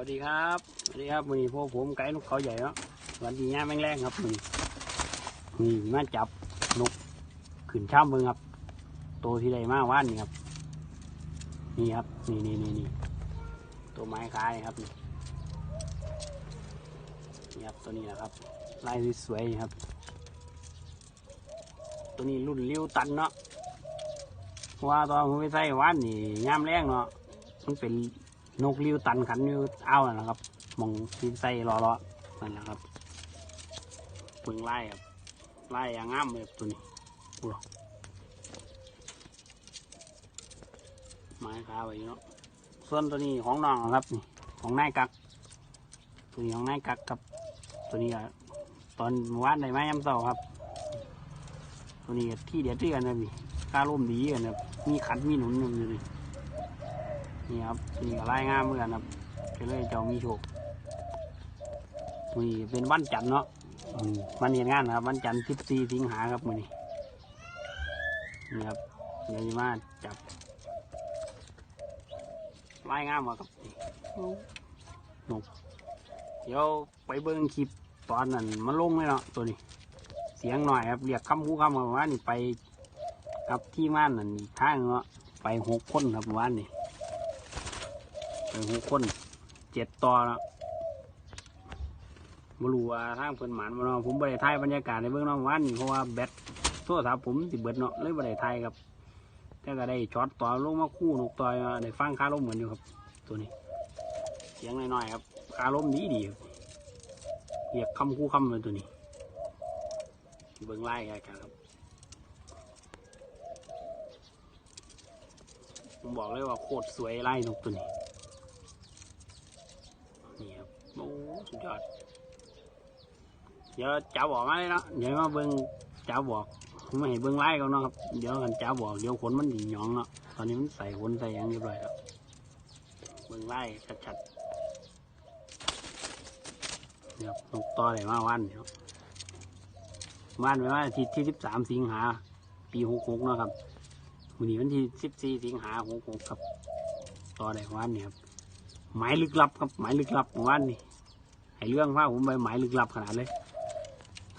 วัสดีครับสวัสดีครับวันนี้พวกผมไก่นกเขาใหญ่เนาะวันที่ย่าแมงแรงครับนี่นี่มาจับนกขึ้นช่ำเบิ่งครับโตที่ได้มากว่านนี่ครับ นี่ครับ นี่นี่นี่นี่ตัวไม้คายครับนี่นี่ครับตัวนี้นะครับลายสวยๆครับ ตัวนี้รุ่นเลี้ยวตันเนาะเพราะว่าตอนผมไปใส่ว่านนี่ย่ามแรงเนาะมันเป็น นกริ้วตันขันอยู่อ้าวนะครับมองที่ใส่รอรอนั่นแหละครับปึงไล่ครับไล่อย่างงามเลยตัวนี้โอ้ไม้คาไว้เนาะส่วนตัวนี้ของน้องครับนี่ของนายกัก ตัวนี้ของนายกักครับ ตัวนี้ตอนวานได้ไม้ยำเต่าครับ ตัวนี้ที่เดียดที่กันนะพี่กล้าร่มดีกันนะมีขันมีหนุนอยู่นี่ นี่ครับนี่ก็รายงานเหมือนกันครับก็เลยเจ้ามีโชคนี่เป็นวันจันทร์เนาะอืมวันเห็นงานนะครับ วันจันทร์ที่สี่สิงหาครับมือนี้นี่ครับเดี๋ยวจะมาจับรายงานมาครับนี่นกเดี๋ยวไปเบิ้งคลิปตอนนั้นมันลงเลยเนาะตัวนี้ เสียงหน่อยครับเรียกคำพูคำว่านี่ไปกับที่ม่านนั่นอีกทางเนาะไปหกคนครับวันนี้ไป หกคนเจ็ดต่อแล้วมารู้ว่าทางเพิ่นหมานมาเนาะผมบริถ่ายบรรยากาศในเบื้องน้องวันเพราะว่าแบตโทรศัพท์ผมติดเบิดเนาะเลยบริถ่ายครับแต่ก็ได้ช็อตต่อลงมาคู่นกต่อยได้ฟังคาลมเหมือนอยู่ครับ ตัวนี้ เสียงน้อยๆครับคาลมดีดีครับเรียกคำคู่คำเลยตัวนี้ เบื้องไล่กันครับผมบอกเลยว่าโคตรสวยไล่นกตัวนี้ครับ โอ้ สุดยอด เดี๋ยวจ้าบอกมาเลยเนาะเดี๋ยวมาเบิ้งจ้าบอกผมไม่ให้เบิ้งไล่กันเนาะครับ เดี๋ยวกันจ้าบอกเดี๋ยวขนมันหนีหยองเนาะ ตอนนี้มันใส่ขนใส่ยังเรียบร้อยแล้ว เบิ้งไล่ชัดๆเดี๋ยวนกต่อไหนมาวันเนาะวันไปว่าอาทิตย์ที่สิบสามสิงหา ปีหกหกเนาะครับวันนี้วันที่สิบสี่สิงหาหกหกครับ ต่อได้วันนี้ครับหมายลึกลับครับหมายลึกลับของวันนี้ ให้เรื่องพาผมไปหมายลึกลับขนาดเลย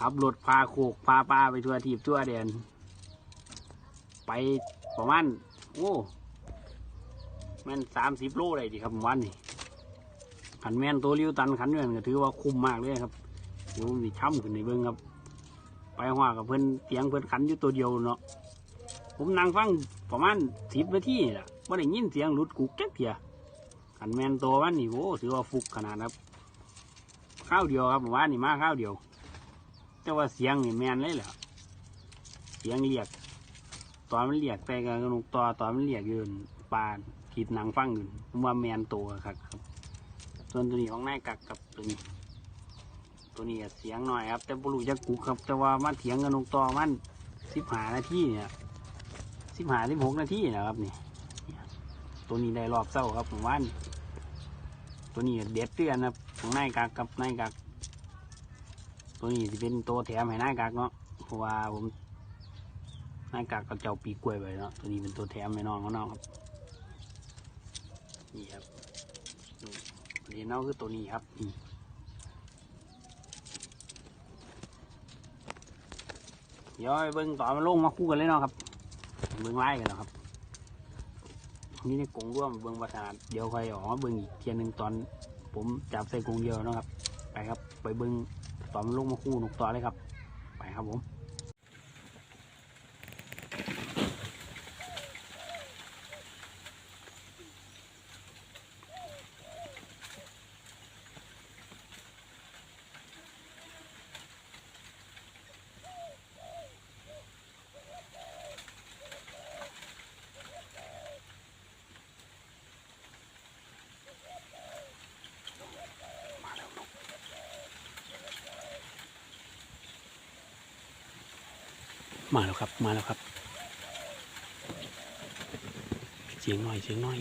ขับรถพาโคกพาปลาไปทั่วทีบทั่วเดนไปประมาณโอ้แม่นสามสิบโลเลยดีครับวันนี้ขันแม่นตัวริ้วตันขันเงินก็ถือว่าคุ้มมากเลยครับเดี๋ยวมีช่ำขึ้นในเบิ้งครับ ไปหัวกับเพื่อนเตียงเพื่อนขันอยู่ตัวเดียวเนาะผมนั่งฟังประมาณสิบนาทีนี่แหละไม่ได้ยินเสียงหลุดกุกจักเทียขันแมนตัวมันนี่โอ้ถือว่าฟุกขนาดครับ ข้าวเดียวครับผมว่านี่มาข้าวเดียว แต่ว่าเสียงนี่แมนเลยแหละเสียงเรียก ตอนมันเรียกแต่กับนกตัวตอนมันเรียกยืนปลาขีดหนังฟังอยู่ผมว่าแมนตัวครับครับส่วนตัวนี้ของนายกักกับตัวนี้ ตัวนี้เสียงหน่อยครับ แต่บรูจะกุกครับ แต่ว่ามันเถียงกับนกตัวมันสิบหานาทีเนี่ยสิบหาสิบหกนาทีนะครับนี่ตัวนี้ได้รอบเศร้าครับผมว่านตัวนี้เด็ดเตือนนะครับ ของนายกักกับนายกักตัวนี้จะเป็นตัวแถมให้นายกักเนาะเพราะว่าผมนายกักกับเจ้าปีกล้วยไว้เนาะตัวนี้เป็นตัวแถมให้น้องเขาเนาะครับนี่ครับนี่เรียนเนาคือตัวนี้ครับนี่เดี๋ยเบิ้งต่อมาลงมาคู่กันเลยเนาะครับ เบื้งไล่กันเนาะครับนี่ในกรงร่วมเบื้งประธานเดี๋ยวใครออกมาเบื้งอีกเทียนหนึ่งตอน ผมจับใส่กรงเดียวนะครับ ไปครับ ไปเบื้งตอมลูกมาคู่นกต่อเลยครับ ไปครับผม มาแล้วครับ มาแล้วครับ เสียงน้อย เสียงน้อย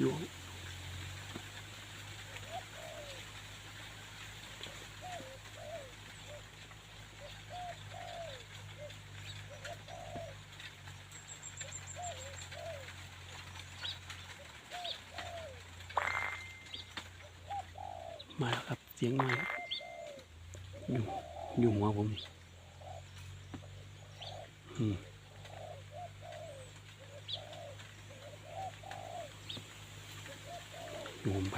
หลวง สียงมาอยู่อยู่หัวผมอยู่ผมไป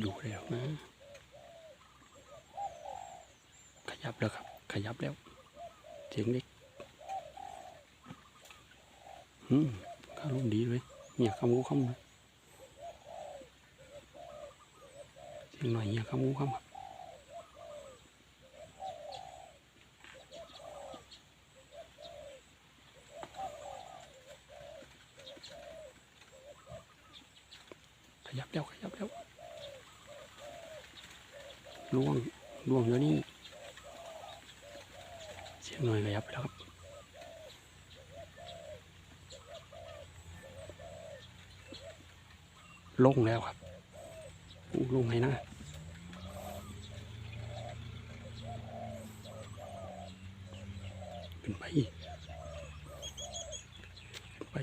อยู่แล้วนะ ขยับแล้วครับ ขยับแล้ว เสียงเล็กอืมข้ารุ่มดีเลยเนี่ยคำงูคำนะเสียงหน่อยเนี่ยคำงูคำครับขยับแล้วขยับแล้ว ล่วงล่วงเดี๋ยวนี้เสียงหน่อยขยับไปแล้วครับลงแล้วครับอู้ลงไหนนะขึ้นไปขึ้นไป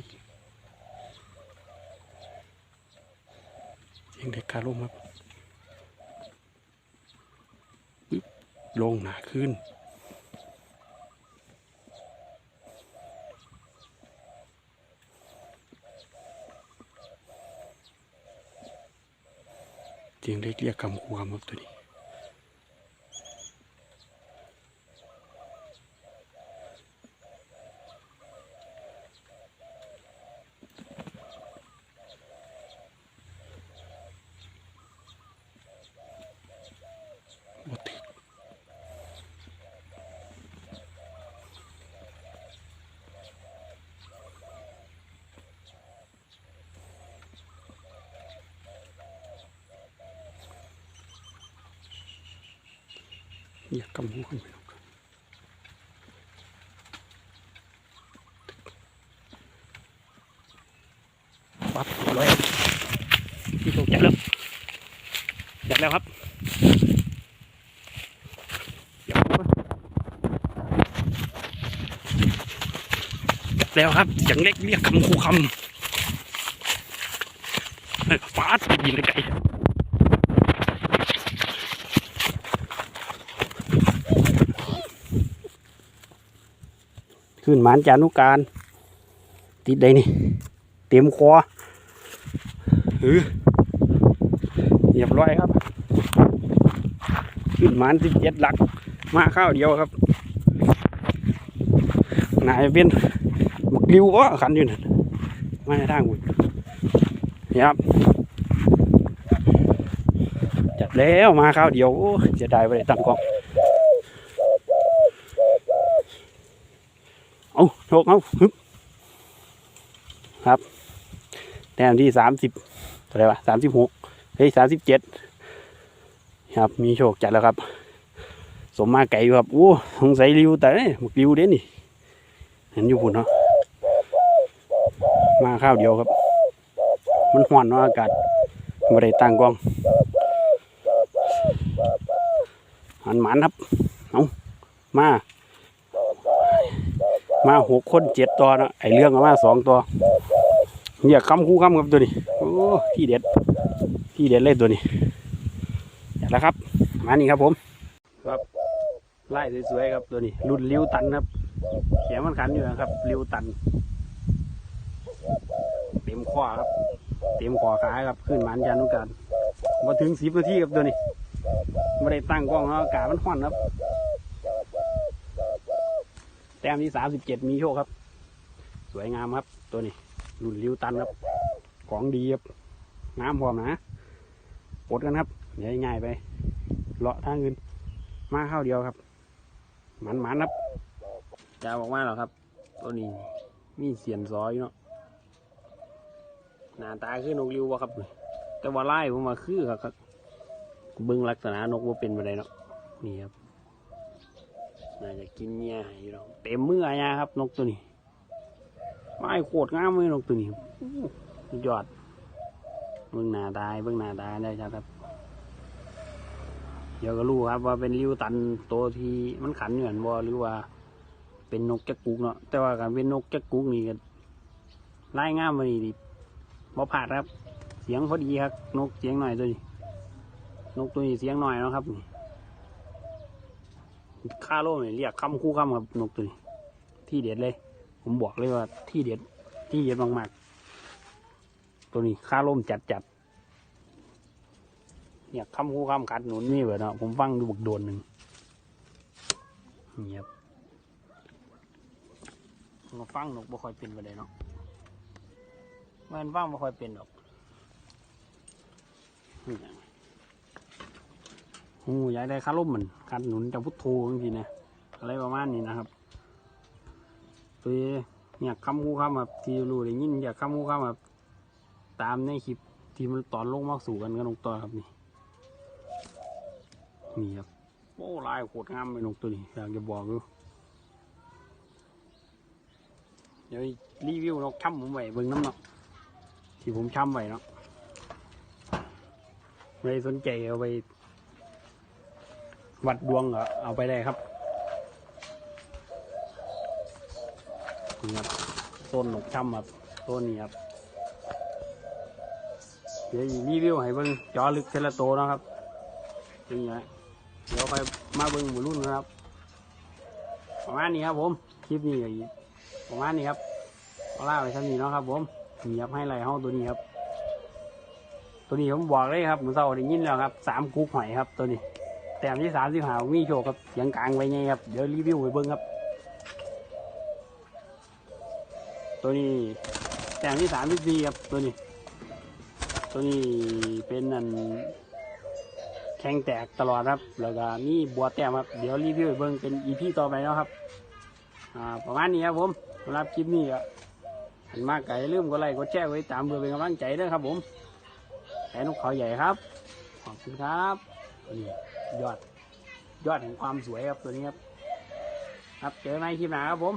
เสียงเด็กคาลมครับ ลงหนาขึ้น เสียงเล็กเรียกคำคูคำครับตัวนี้ เรียกำคูคำไปแล้วครับปั๊บร้อยที่ถูกจับแล้วจับแล้วครับจับแล้วครับเสียงเล็กเรียกคำคูคำเอ้ยฟาดยิงไกล ขึ้นหมานจานุการ ติดได้นี่ เต็มคอหือเรียบร้อยครับ ขึ้นหมานสิบเจ็ดหลัก มาข้าวเดียวครับนายเป็นมักริ้วก็ขันอยู่นั่นมาในทางคุณนี่ครับ จัดแล้วมาข้าวเดียวจะได้ไปตั้งกล้อง เอาโชคเอาฮึบครับแต้มที่สามสิบเท่าไรวะสามสิบหกเฮ้ยสามสิบเจ็ดครับมีโชคจัดแล้วครับ สมมาไก่ครับโอ้สงสัยริวแต่เนี่ยหมักริวเด้นี่เห็นอยู่พุ่นเนาะมาข้าวเดียวครับ มันหวานเนาะอากาศไม่ได้ตั้งกล้องหันหมันครับเอามา มาหกคนเจ็ดตัวเนาะไอเรื่องก็มาสองตัวเนี่ยคำคู่คำครับตัวนี้โอ้ที่เด็ดที่เด็ดเลยตัวนี้เดี๋ยวแล้วครับ มานี่ครับผมครับไล่สวยๆครับตัวนี้ รุ่นริ้วตันครับเขียงมันขันอยู่นะครับริ้วตัน เต็มข้อครับ เต็มข้อขาครับขึ้นหมันยันนุการมาถึงสิบนาทีครับตัวนี้ไม่ได้ตั้งกล้องแล้วอากาศมันห้อนครับ แต้มที่สามสิบเจ็ดมีโชคครับ สวยงามครับ ตัวนี้รุ่นริ้วตันครับ ของดีครับงามพร้อมนะปดกันครับเดี๋ยวง่ายไปเลาะทางอื่นมาเข้าเดียวครับหมันหมันครับจะบอกว่าหรอครับ ตัวนี้มีเสียนซอยเนาะหน้าตาคือนกริ้ววะครับ แต่ว่าไล่ผมมาคือครับเบิ้งลักษณะนกว่าเป็นไปได้เนาะนี่ครับ น่าจะกินเมียอยู่แล้วเต็มมืออาญาครับ นกตัวนี้ไม้โคตรงามเลยนกตัวนี้ยอดเบิ้งหน้าตายเบิ้งหน้าตายได้จ้ะครับเดี๋ยวก็รู้ครับว่าเป็นริ้วตันตัวที่มันขันเหมือนบ่หรือว่า เป็นนกแก๊กกุกเนาะแต่ว่าการเป็นนกแก๊กกุกนี่ก็ไล่ง่ามมานี่ดิบ่ผาดครับ เสียงพอดีครับ นกเสียงหน่อยตัวนี้นกตัวนี้เสียงหน่อยนะครับนี่ ค่าโลเนี่ยเรียกคำคู่คำครับนกตัวนี้ที่เด็ดเลย ผมบอกเลยว่าที่เด็ดที่เด็ดมากๆ ตัวนี้ค่าล่มจัดจัดเนี่ยคำคู่คำขัดหนุนนี่เบิดเนาะผมฟังดูบกโดนหนึ่งเงียบมาฟังนกบ่ค่อยเป็นไปเลยเนาะมันฟังบ่ค่อยเป็นหรอก นี่ไงโอ้อยากได้คาร่มเหมือนการหนุนจากพุทโธจริงๆนะอะไรประมาณนี้นะครับตัวเนี่ยคำคู่คำแบบที่รู้ได้ยินอยากคำคู่คำแบบตามในคลิปที่มันตอนลงมาสู่กันกับนกตัวครับนี่นี่ครับโอ้ลายโคตรงามเลยนกตัวนี้อยากจะบอกอยู่เดี๋ยวรีวิวนกช่ำผมไว้เบิ่งน้ำเนาะที่ผมช่ำไว้เนาะไม่สนใจเอาไป วัดดวงก็เอาไปได้ครับนี่ครับต้นหนกช่ำครับต้นนี้ครับ เดี๋ยวรีวิวให้เบิ้งจอลึกเทละโตนะครับนี่ฮะเดี๋ยวไปมาเบิ้งหมูรุ่นนะครับ ประมาณนี้ครับผม คลิปนี้ก็อีกประมาณนี้ครับเอาล่าไปชั้นนี้เนาะครับ ผมนี่ครับให้ไรห้องตัวนี้ครับ ตัวนี้ผมบอกเลยครับมือเศร้าได้ยินแล้วครับสามกุ๊กหอยครับตัวนี้ แต้มที่สามสิบหามีโชคครับเสียงกลางไว้ไงครับ เดี๋ยวรีวิวไปเบิ้งครับ ตัวนี้แต้มที่สามสิบสี่ครับตัวนี้ ตัวนี้เป็นอันแข็งแตกตลอดครับ แล้วก็มีบัวแต้มครับ เดี๋ยวรีวิวไปเบิ้งเป็นอีพีต่อไปแล้วครับ อ่าประมาณนี้ครับผมสำหรับคลิปนี้ก็หันมากไก่ลืมก็ไลค์กดแชร์ไว้ตามเพื่อเป็นกำลังใจด้วยครับผมแค่นกเขาใหญ่ครับ ขอบคุณครับนี่ ยอด ยอดแห่งความสวยครับตัวนี้ครับ ครับเจอในใหมคลิปหนาครับผม